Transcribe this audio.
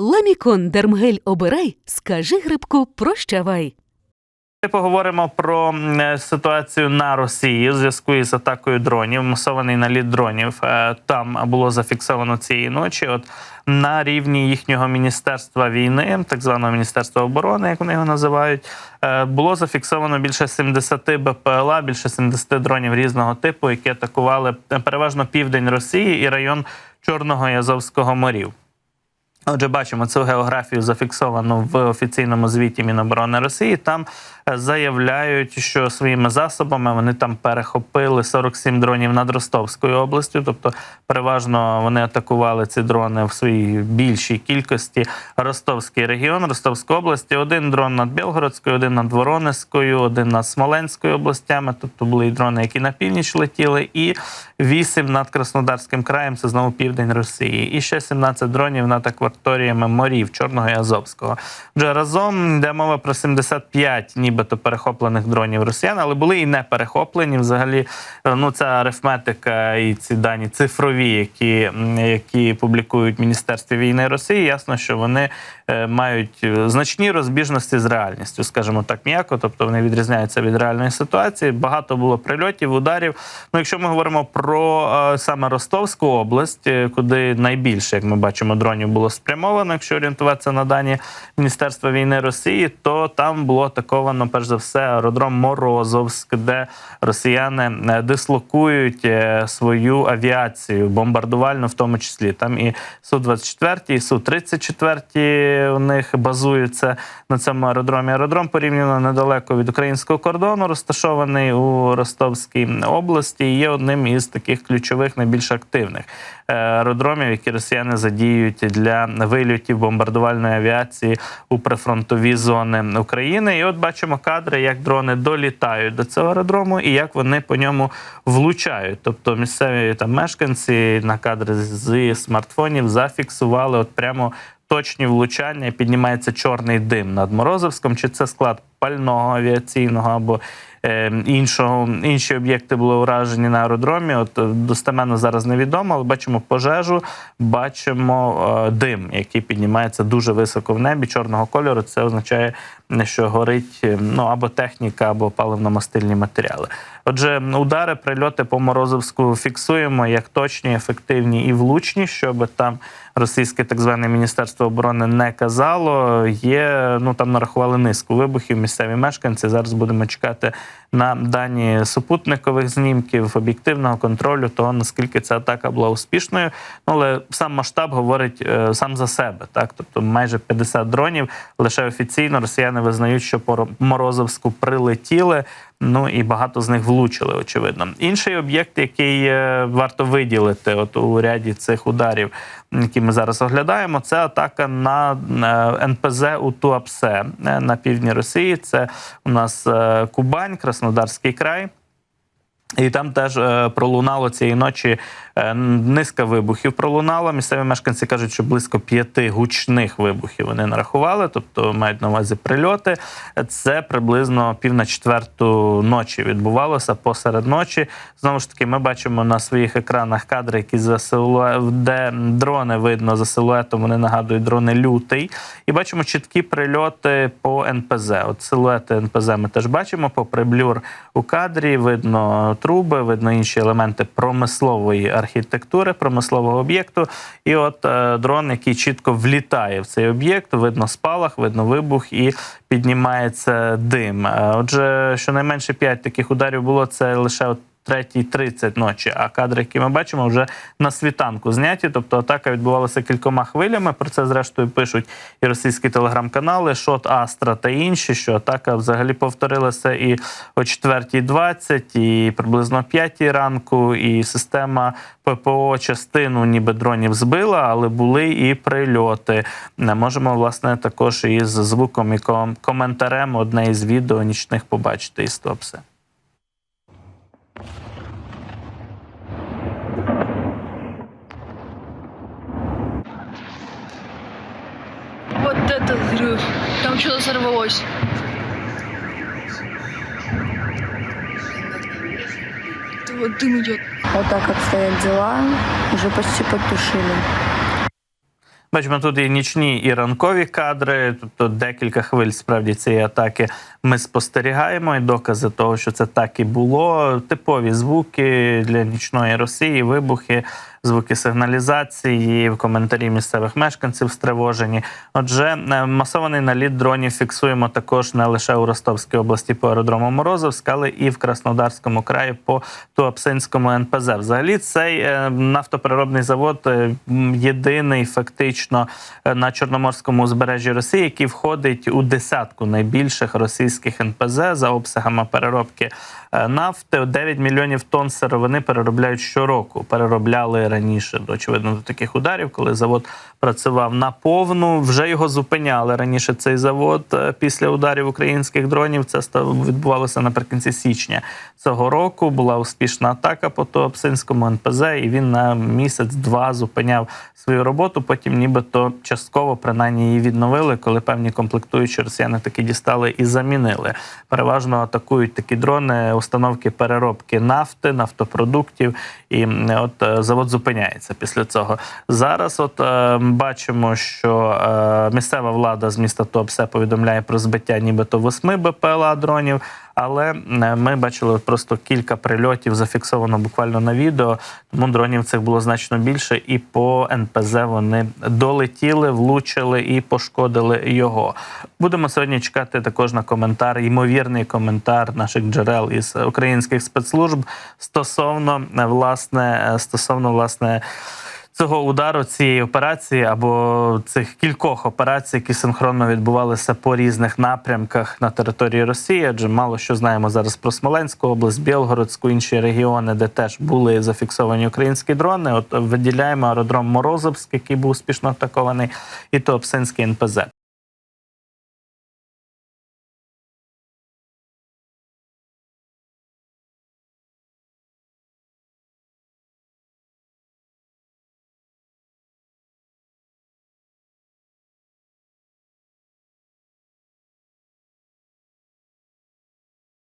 Ламікон Дермгель обирай, скажи грибку прощавай. Поговоримо про е, ситуацію на Росії у зв'язку із атакою дронів, масований наліт дронів. Е, Там було зафіксовано цієї ночі. От на рівні їхнього міністерства війни, так званого міністерства оборони, як вони його називають, е, було зафіксовано більше 70 БПЛА, більше 70 дронів різного типу, які атакували переважно південь Росії і район Чорного і Азовського морів. Отже, бачимо цю географію зафіксовану в офіційному звіті Міноборони Росії. Там е, заявляють, що своїми засобами вони там перехопили 47 дронів над Ростовською областю. Тобто, переважно вони атакували ці дрони в своїй більшій кількості. Ростовський регіон, Ростовська область. І Один дрон над Білгородською, один над Воронезькою, один над Смоленською областями. Тобто були і дрони, які на північ летіли, і 8 над Краснодарським краєм. Це знову південь Росії. І ще 17 дронів над акваторіями морів Чорного і Азовського. Вже разом йде мова про 75 нібито перехоплених дронів росіян, але були і не перехоплені. Взагалі, е, ну ця арифметика і ці дані цифрові, які, які публікують Міністерстві війни Росії, ясно, що вони е, мають е, значні розбіжності з реальністю, скажімо так, м'яко, тобто вони відрізняються від реальної ситуації. Багато було прильотів, ударів. Ну, якщо ми говоримо про саме Ростовську область, куди найбільше, як ми бачимо, дронів було спрямовано, якщо орієнтуватися на дані Міністерства війни Росії, то там було атаковано перш за все аеродром Морозовськ, де росіяни е, дислокують е, свою авіацію, бомбардувальну, в тому числі. Там і су 24 і су 34 у них базуються на цьому аеродромі. Аеродром порівняно недалеко від українського кордону, розташований у Ростовській області. і Є одним із таких ключових, найбільш активних е, аеродромів, які росіяни задіють для вильотів бомбардувальної авіації у прифронтові зони України. І от бачимо кадри, як дрони долітають до цього аеродрому і як вони по ньому влучають. Тобто місцеві там мешканці на кадри з смартфонів зафіксували от прямо точні влучання. і Піднімається чорний дим над Морозовськом. Чи це склад пального авіаційного або е, іншого інші об'єкти були уражені на аеродромі? От е, достеменно зараз невідомо, але бачимо пожежу, бачимо е, дим, який піднімається дуже високо в небі чорного кольору. Це означає, що горить ну або техніка, або паливно-мастильні матеріали. Отже, удари, прильоти по Морозовську фіксуємо як точні, ефективні і влучні, щоб там російське так зване міністерство оборони не казало. Є ну там нарахували низку вибухів. Місцеві мешканці. Зараз будемо чекати на дані супутникових знімків, об'єктивного контролю того, наскільки ця атака була успішною. Ну але сам масштаб говорить е, сам за себе. Так, тобто майже 50 дронів. Лише офіційно росіяни визнають, що по Морозовську прилетіли. Ну і багато з них влучили, очевидно. Інший об'єкт, який е, варто виділити, от у ряді цих ударів, які ми зараз оглядаємо, це атака на е, НПЗ у Туапсе е, на півдні Росії. Це у нас Кубань, Краснодарський край. І там теж е, пролунало цієї ночі е, низка вибухів. Пролунало. Місцеві мешканці кажуть, що близько п'яти гучних вибухів вони нарахували, тобто мають на увазі прильоти. Це приблизно пів на четверту ночі відбувалося посеред ночі. Знову ж таки, ми бачимо на своїх екранах кадри, які за силует, де дрони видно за силуетом. Вони нагадують дрони лютий. І бачимо чіткі прильоти по НПЗ. От силуети НПЗ ми теж бачимо. Попри блюр у кадрі, видно труби, видно інші елементи промислової архітектури, промислового об'єкту. І от е, дрон, який чітко влітає в цей об'єкт, видно спалах, видно вибух і піднімається дим. Е, Отже, щонайменше 5 таких ударів було це лише от. 3.30 ночі, а кадри, які ми бачимо, вже на світанку зняті. Тобто атака відбувалася кількома хвилями. Про це зрештою пишуть і російські телеграм-канали, Шот Астра та інші, що атака взагалі повторилася і о 4.20, і приблизно о 5 ранку, і система ППО частину ніби дронів збила, але були і прильоти. Не можемо власне також із звуком і коментарем одне із відео нічних побачити із Топсе. Вот это взрыв. Там что-то взорвалось. Это вот дым идет. Вот так обстоят дела. Уже почти потушили. Бачимо, тут і нічні, і ранкові кадри. Тобто декілька хвиль справді цієї атаки ми спостерігаємо. І докази того, що це так і було. Типові звуки для нічної Росії, вибухи, звуки сигналізації, коментарі місцевих мешканців стривожені. Отже, е, масований наліт дронів фіксуємо також не лише у Ростовській області по аеродрому Морозовськ, але і в Краснодарському краї по Туапсинському НПЗ. Взагалі, цей е, нафтопереробний завод е, єдиний фактично на Чорноморському узбережжі Росії, який входить у десятку найбільших російських НПЗ за обсягами переробки нафти. 9 мільйонів тонн сировини переробляють щороку. Переробляли раніше до очевидно до таких ударів, коли завод працював на повну. Вже його зупиняли раніше. Цей завод е, після ударів українських дронів. Це відбувалося наприкінці січня цього року. Була успішна атака по Туапсинському НПЗ, і він на місяць-два зупиняв свою роботу. Потім, нібито частково принаймні її відновили, коли певні комплектуючі росіяни таки дістали і замінили. Переважно атакують такі дрони, установки переробки нафти, нафтопродуктів, і от е, завод зупиняється після цього. Зараз, от е, бачимо, що е, місцева влада з міста Туапсе повідомляє про збиття нібито восьми БПЛА дронів. Але е, ми бачили просто кілька прильотів, зафіксовано буквально на відео. Тому дронів цих було значно більше, і по НПЗ вони долетіли, влучили і пошкодили його. Будемо сьогодні чекати також на коментар, ймовірний коментар наших джерел із українських спецслужб стосовно е, власне стосовно власне. Цього удару цієї операції або цих кількох операцій, які синхронно відбувалися по різних напрямках на території Росії, адже мало що знаємо зараз про Смоленську область, Білгородську, інші регіони, де теж були зафіксовані українські дрони. От виділяємо аеродром Морозовськ, який був успішно атакований, і Туапсинський НПЗ.